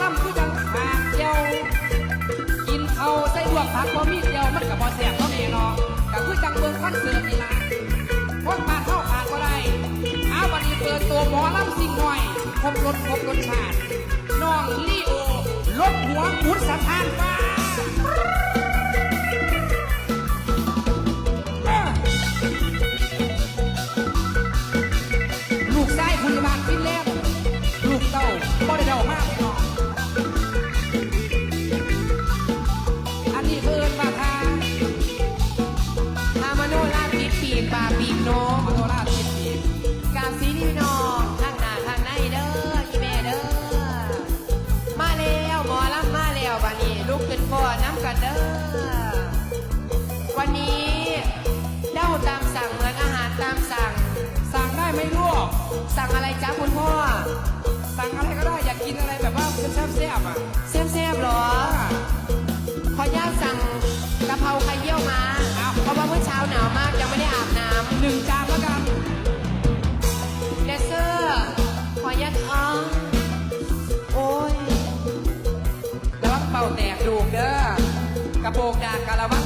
ลำคือจังหาเดียว กินเอาใส่ดวกผักพอมีเดียวมันกับ่แซ่บเท่านี้เนาะก็คือจังเบิ้งคอนเสิร์ตนี่ละคนบ้าเข้าขานก็ได้เอาวันนี้เปิดตัวหมอลำสิ่งหน่อยครบรสครบรสชาติน้องลีโอลดหัวหมุนสะพานฟ้า ได้ไหมลูก สั่งอะไรจ้าคุณพ่อ สั่งอะไรก็ได้อยากกินอะไรแบบว่าแซ่บแซ่บๆอะแซ่บๆเหรอ ขออนุญาตสั่งกะเพราไข่เยี่ยวมาเพราะว่าเมื่อเช้าหนาวมากยังไม่ได้อาบน้ำหนึ่งจานแล้วกันเดซเซอร์ ขอยัดท้องโอ้ย ระวังเป่าแตกดูกเด้อกระโปรงดากกะระวัง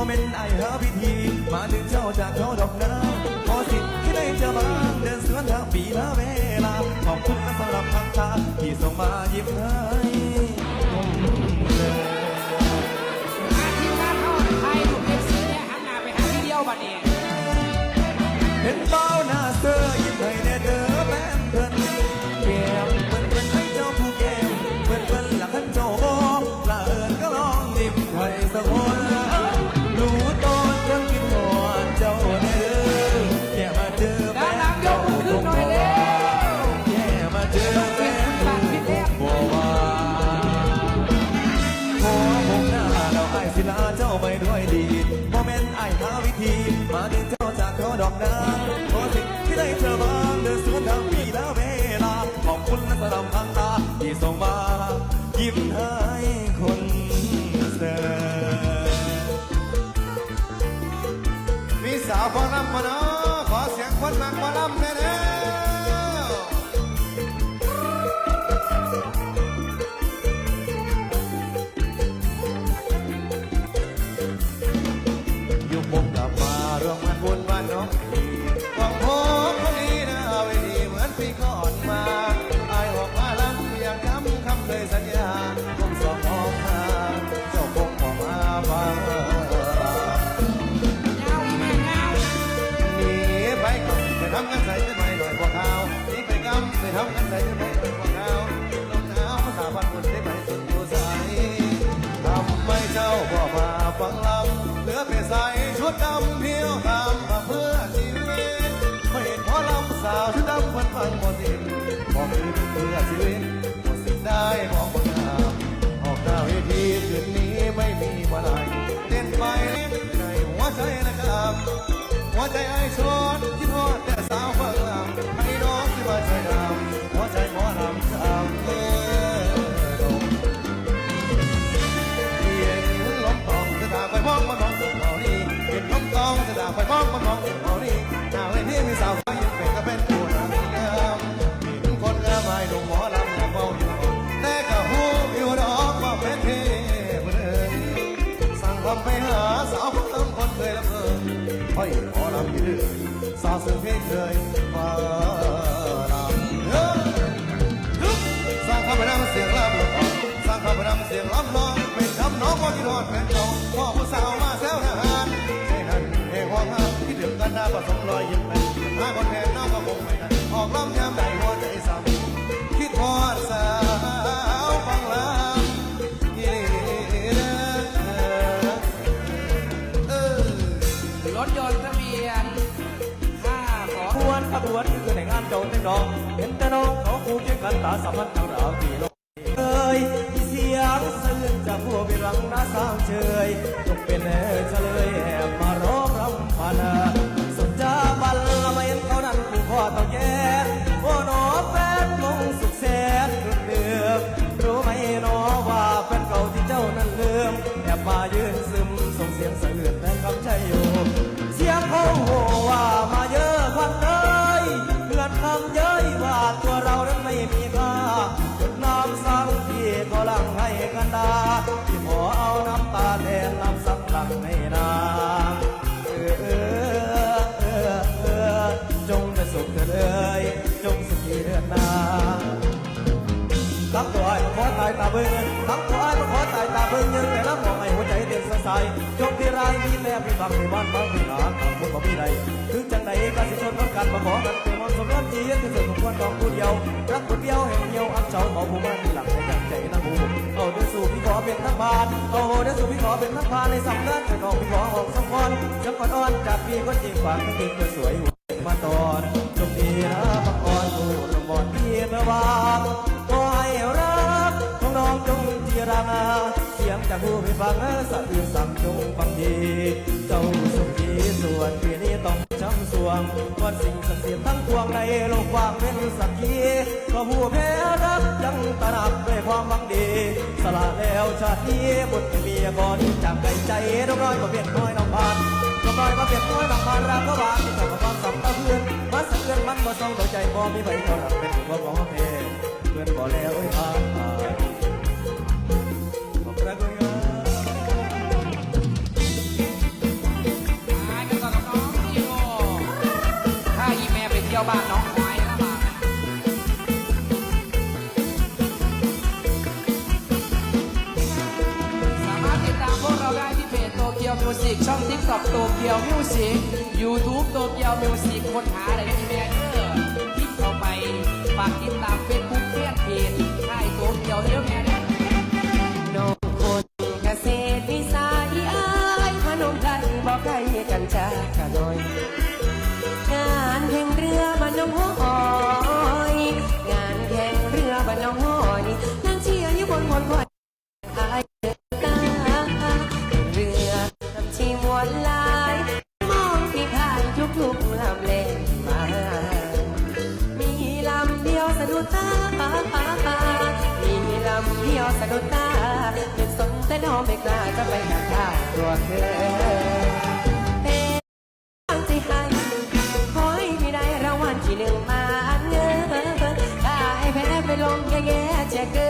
โมเมนต์ไอ้หาพิธี มาถึงเจ้าจากเขาดอกน้ำขอสิทธิ์ที่ได้เจอบ้างเดินสวนทางปีละเวลา ขอบคุณนะสำหรับทางตาที่ส่งมายิ้มให้ผมเลยอาทีมงานเขาไทยลูกเอฟซีเนี่ยหันหน้าไปหาที่เดียวบัดนี้ เห็นเบ้าหน้าเธอ ยิ้มให้ มองคนงามออกหน้าเวทีคืนนี้ไม่มีมาลายเต้นไปในหัวใจนะครับ หัวใจไอ้ชนทอด นห้อยขอลำยืดสาวซึ่งพี่เคยมาลำเฮ้สร้างคำไปนำเสียงลำลงสร้างคำไปนำเสียงลำลองเป็นคำน้องว่าที่ทอดแผ่นทองพ่อผู้สาวมาแซวทหารใจหันเฮห่วงห้ามคิดถึงกันหน้าประสงค์รอยยิ้มไปหาคนแทนน้องก็คงไม่ได้ออกลำยามใดหัวใจสั่นคิดทอดสาามเจ้าจังดอกเห็นแต่น้องเขาคู่เคียงกันตาสัมพันธ์ทั้งราวที่ลงเอ้ยเสียงสะอื้นจากผู้เป็นหลังน้าสาวเชยจงเป็นเฉลย เบิ่งตั้งตัวไอ้มาขอตายตาเบิ่งยังแต่ละมองไอ้หัวใจเต้นสดใสจงที่ไรมีแม่มีบังมีบ้านบังมีหนาของคนบ่มีใดถึงจังใดก็สิชนกันมาขอกันเป็นมนต์สมรสจีนที่สุดของคนของผู้เดียวรักคนเดียวแห่งเดียวอันเจ้าเอาผู้มันมีหลักในจังใจนะผู้เอาเดินสู่พี่ขอเป็นทั้งพานเอาเดินสู่พี่ขอเป็นทั้งพานในสำนักเป็นของพี่ขอออกสำคัญจังก่อนอ่อนจากพี่ก็จริงฝันก็จริงก็สวยหัวมาตอนจงดีนะบังอ่อนผู้ลำบอนพี่เมื่อวาน เสียงจากผู้ไม่ฟังสัตว์อื่นสั่งจงฟังดีเจ้าสุขีส่วนปีนี้ต้องช้ำสวงวันสิ่งศักดิ์สิทธิ์ทั้งปวงในโลกว่างเป็นสักขีก็ผู้แพ้รักยังตระหนักด้วยความหวังดี สละแล้วชาตินี้บุตรเมียก่อนจากไกลใจน้องน้อยมาเปลี่ยนน้อยน้องพานน้องน้อยมาเปลี่ยนน้อยน้องพานรักก็บานที่ทำความสำคัญเพื่อนมาสักเพื่อนมันมาส่งตัวใจบ่มีใบเท่านั้นเป็นความของเธอเพื่อนบอกแล้วไอ้ผ่าน ผ่านขอบคุณครับหายกันก่อนน้องพี่โอถ้าอีแม่ไปเที่ยวบ้านน้องควายแล้วมาสามารถติดตามพวกเราได้ที่เพจโตเกียวมิวสิกช่องทิกตอกโตเกียวมิวสิกยูทูบโตเกียวมิวสิกค้นหาอะไรที่แม่เด้อคลิกเข้าไปฝากติดตามเฟซบุ๊กแฟนเพจค่ายโตเกียวเด้อแม่ำเดียวสะดุดตามีลำเดียวสะดุดตาเป็นสนแต่น้องไม่กล้าจะไปหาข้าวตัวเธอเป็นตั้งใจให้ขอให้พี่ได้รางวัลที่หนึ่งมาเงินได้แพ้ไปลงแย่ๆจะเกิน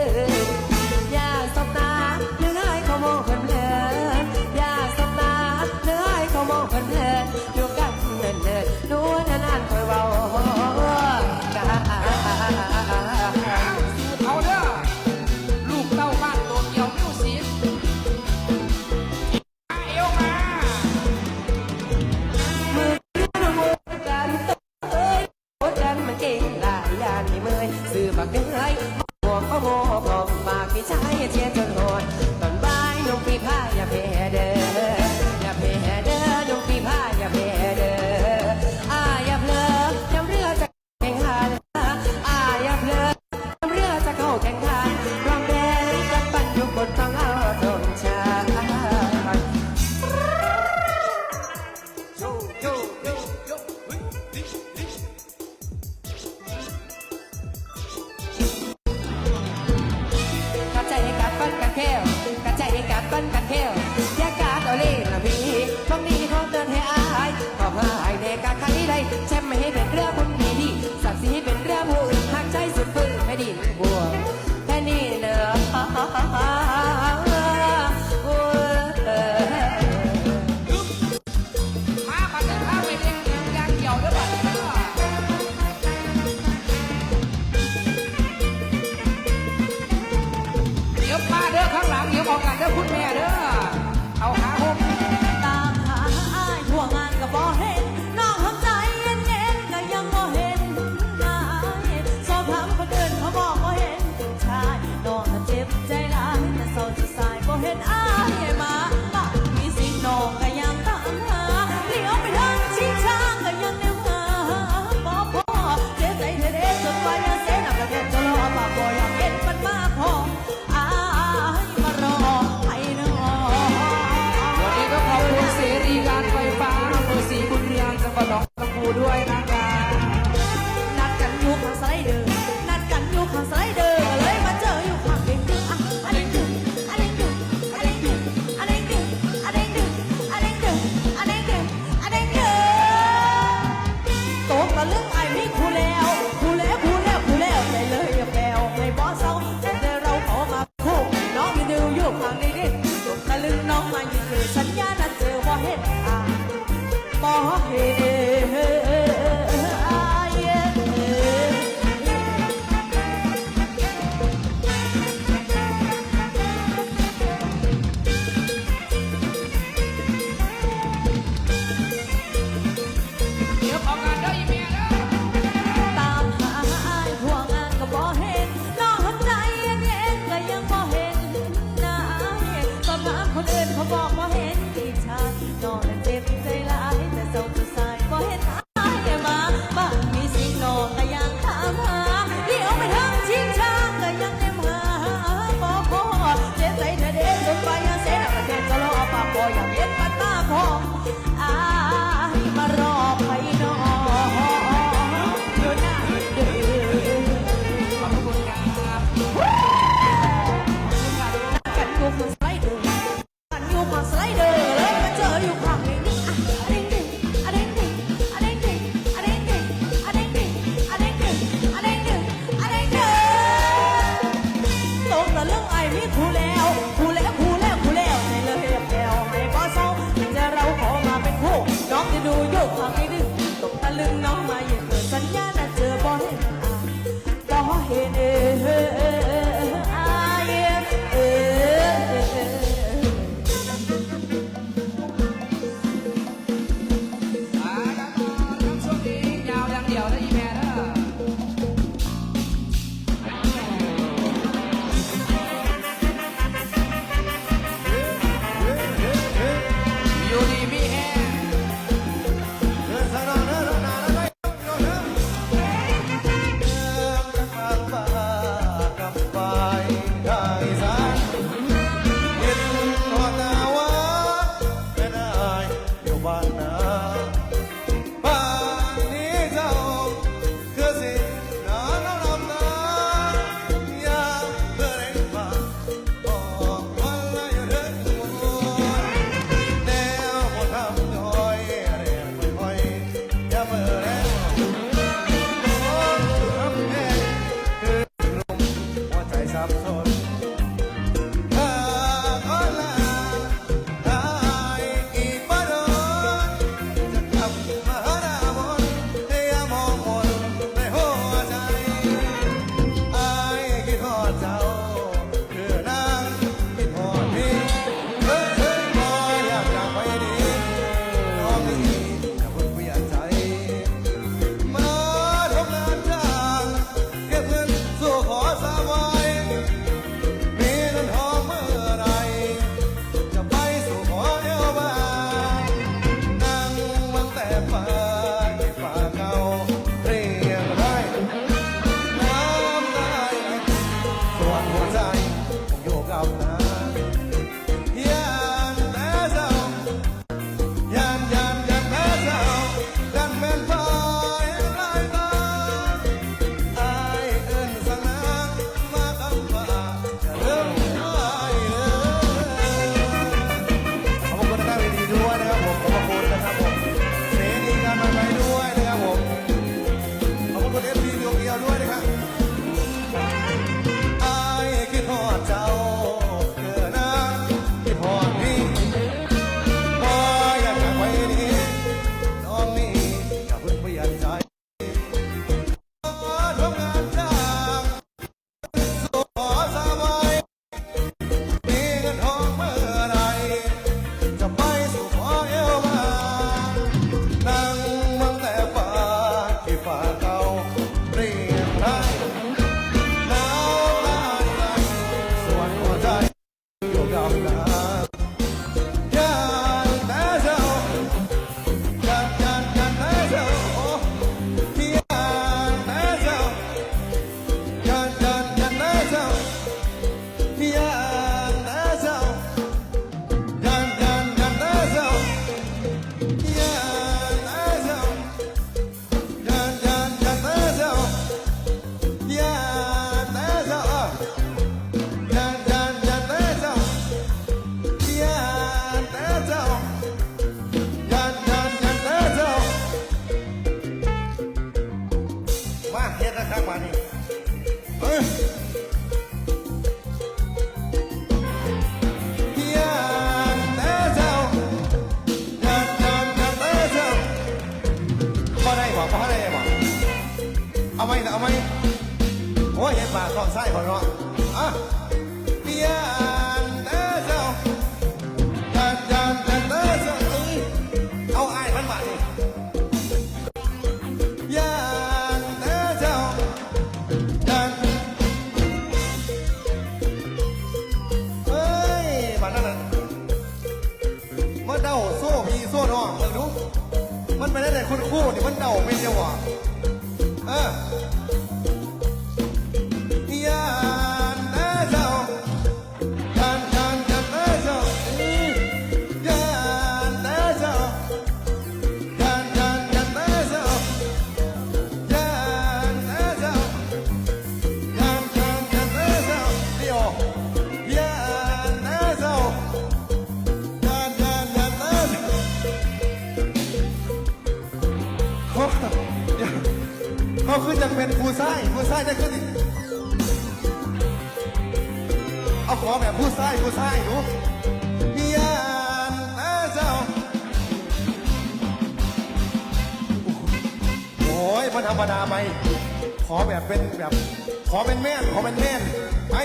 thank you. เทียนะารับมานี่เฮ้ยเอาไหมเอาไหมโอ้ยเห็นปากสองไส้ขอเนาะอะ เขาคือจะเป็นผู้ชายผู้ชายจะขึ้นเอาขอแบบผู้ชายผู้ชายดูยานนะเจ้าโอ้ยมันธรรมดาไปขอแบบเป็นแบบ ขอเป็นแม่นขอเป็นแม่นไป